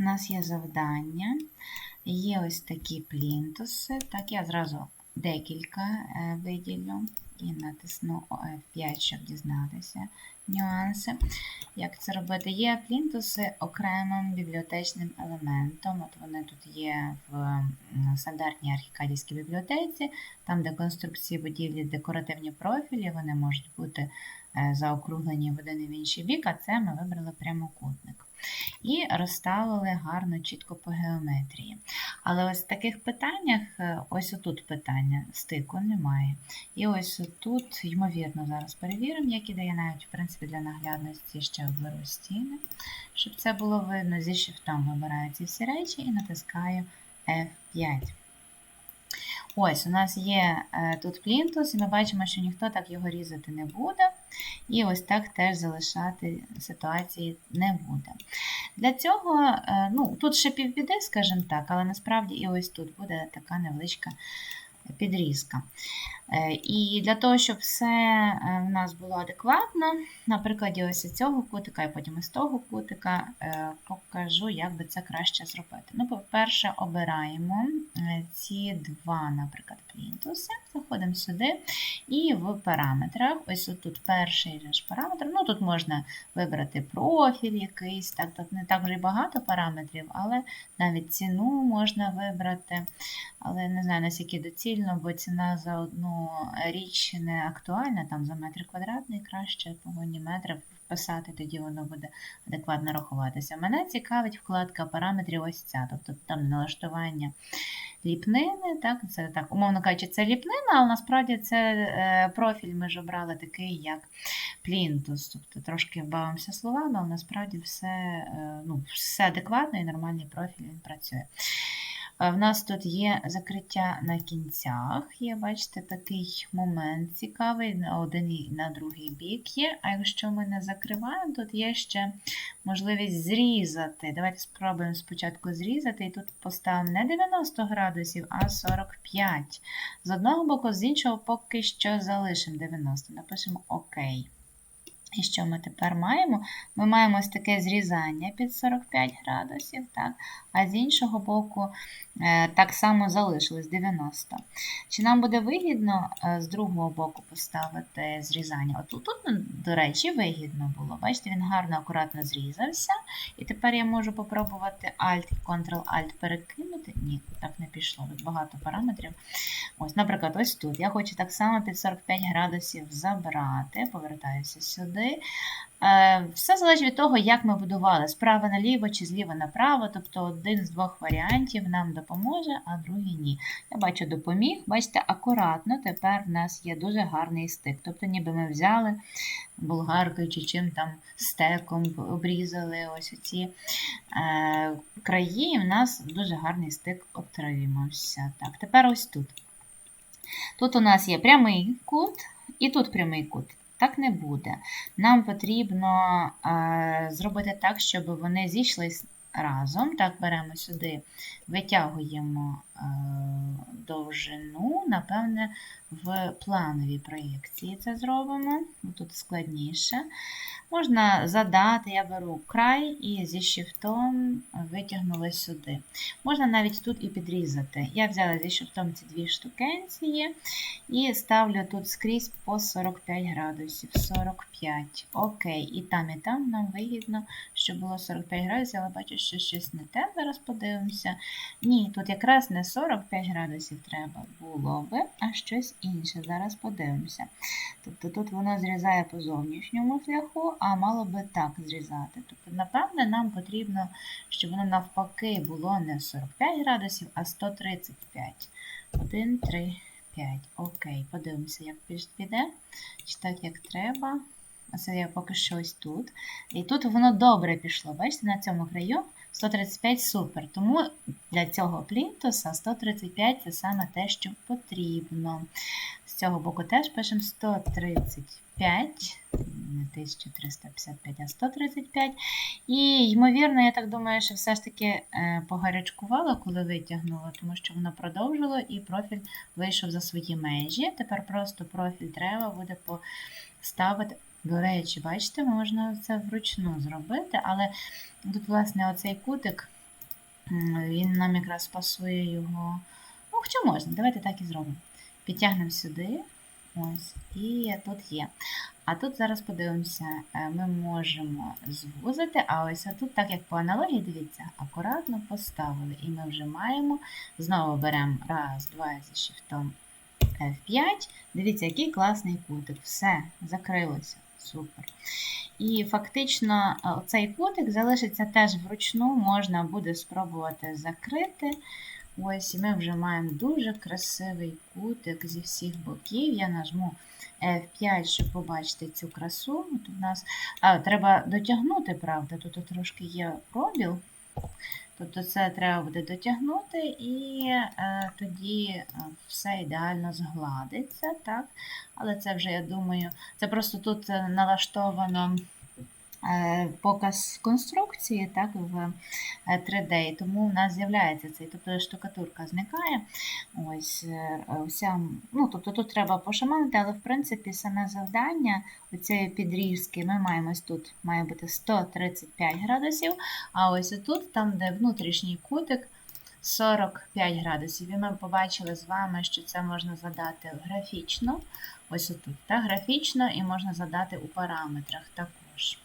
у нас є завдання, є ось такі плінтуси. Так, я зразу декілька е, виділю і натисну F5, щоб дізнатися нюанси. Як це робити? Є плінтуси окремим бібліотечним елементом. От вони тут є в стандартній архікадівській бібліотеці, там, де конструкції будівлі декоративні профілі, вони можуть бути е, заокруглені в один і в інший бік, а це ми вибрали прямокутник. І розставили гарно, чітко по геометрії. Але ось в таких питаннях, е, ось отут питання, стику немає. І ось тут, ймовірно, зараз перевіримо, як іде. Я навіть, в принципі, для наглядності ще оберу стіни, щоб це було видно. Зі шифтом вибираю ці всі речі і натискаю F5. Ось, у нас є е, тут плінтус, і ми бачимо, що ніхто так його різати не буде. І ось так теж залишати ситуації не буде. Для цього, е, ну, тут ще півбіди, скажімо так, але насправді і ось тут буде така невеличка підрізка. Е, І для того, щоб все е, в нас було адекватно, на прикладі ось цього кутика і потім із того кутика е, покажу, як би це краще зробити. Ну, по-перше, обираємо ці два, наприклад, плінтуси, заходимо сюди і в параметрах, ось тут перший же параметр, ну тут можна вибрати профіль якийсь, так, тут не так вже багато параметрів, але навіть ціну можна вибрати. Але не знаю, наскільки доцільно, бо ціна за одну річ не актуальна, там за метр квадратний краще погоні метрів вписати, тоді воно буде адекватно рахуватися. Мене цікавить вкладка параметрів ось ця, тобто там налаштування ліпнини, так, це так, умовно кажучи, це ліпнина, але насправді це е, профіль ми ж обрали такий, як плінтус. Тобто трошки бавимося словами, але насправді все, е, ну, все адекватно і нормальний профіль він працює. В нас тут є закриття на кінцях. Є, бачите, такий момент цікавий, один і на другий бік є. А якщо ми не закриваємо, тут є ще можливість зрізати. Давайте спробуємо спочатку зрізати, і тут поставимо не 90 градусів, а 45. З одного боку, з іншого поки що залишимо 90. Напишемо ОК. І що ми тепер маємо? Ми маємо ось таке зрізання під 45 градусів, так? а з іншого боку е, так само залишилось 90. Чи нам буде вигідно е, з другого боку поставити зрізання? От тут, до речі, вигідно було. Бачите, він гарно, акуратно зрізався. І тепер я можу попробувати Alt, Ctrl-Alt перекинути. Ні, так не пішло. Тут багато параметрів. Ось, Наприклад, ось тут. Я хочу так само під 45 градусів забрати, повертаюся сюди. Е, Все залежить від того, як ми будували справа наліво чи зліва направо. Тобто один з двох варіантів нам допоможе, а другий ні. Я бачу, допоміг. Бачите, акуратно тепер в нас є дуже гарний стик. Тобто, ніби ми взяли болгаркою чи чим там стеком обрізали ось оці е, краї, і в нас дуже гарний стик отримався. Так, тепер ось тут. Тут у нас є прямий кут і тут прямий кут. Так не буде. Нам потрібно е, зробити так, щоб вони зійшлись разом. Так, беремо сюди, витягуємо довжину, напевне, в плановій проєкції це зробимо. Тут складніше. Можна задати, я беру край і зі шифтом витягнули сюди. Можна навіть тут і підрізати. Я взяла зі шифтом ці дві штукенції і ставлю тут скрізь по 45 градусів. 45. Окей. І там, і там нам вигідно, щоб було 45 градусів, але бачу, що щось не те. Зараз подивимося. Ні, тут якраз не 45 градусів треба було би, а щось інше. Зараз подивимося. Тобто тут воно зрізає по зовнішньому шляху, а мало би так зрізати. Тобто, напевне, нам потрібно, щоб воно навпаки було не 45 градусів, а 135. 1, 3, 5. Окей, подивимося, як піде. Чи так, як треба. Оце я поки що ось тут. І тут воно добре пішло. Бачите, на цьому краю 135 супер. Тому для цього плінтуса 135 це саме те, що потрібно. З цього боку теж пишемо 135, не 1355, а 135. І, ймовірно, я так думаю, що все ж таки е, погарячкувало, коли витягнуло, тому що воно продовжило і профіль вийшов за свої межі. Тепер просто профіль треба буде поставити. До речі, бачите, можна це вручну зробити, але тут, власне, оцей кутик Він нам якраз пасує його. Ну, хоча можна, давайте так і зробимо. Підтягнемо сюди. Ось, і тут є. А тут зараз подивимося, е, ми можемо звузити, а ось тут, так як по аналогії, дивіться, акуратно поставили. І ми вже маємо. Знову беремо раз, два зі шифтом F5. Дивіться, який класний кутик. Все, закрилося. Супер. І фактично е, цей кутик залишиться теж вручну, можна буде спробувати закрити. Ось, і ми вже маємо дуже красивий кутик зі всіх боків. Я нажму F5, щоб побачити цю красу. Тут у нас а, треба дотягнути, правда, тут трошки є пробіл. Тобто це треба буде дотягнути, і е, тоді е, все ідеально згладиться. так? Але це вже, я думаю, це просто тут е, налаштовано показ конструкції так, в е, 3D, і тому в нас з'являється цей, тобто штукатурка зникає. Ось, е, вся, ну, тобто тут треба пошаманити, але в принципі саме завдання цієї підрізки ми маємо тут має бути 135 градусів, а ось тут, там, де внутрішній кутик, 45 градусів. І ми побачили з вами, що це можна задати графічно. Ось отут, так, графічно, і можна задати у параметрах також.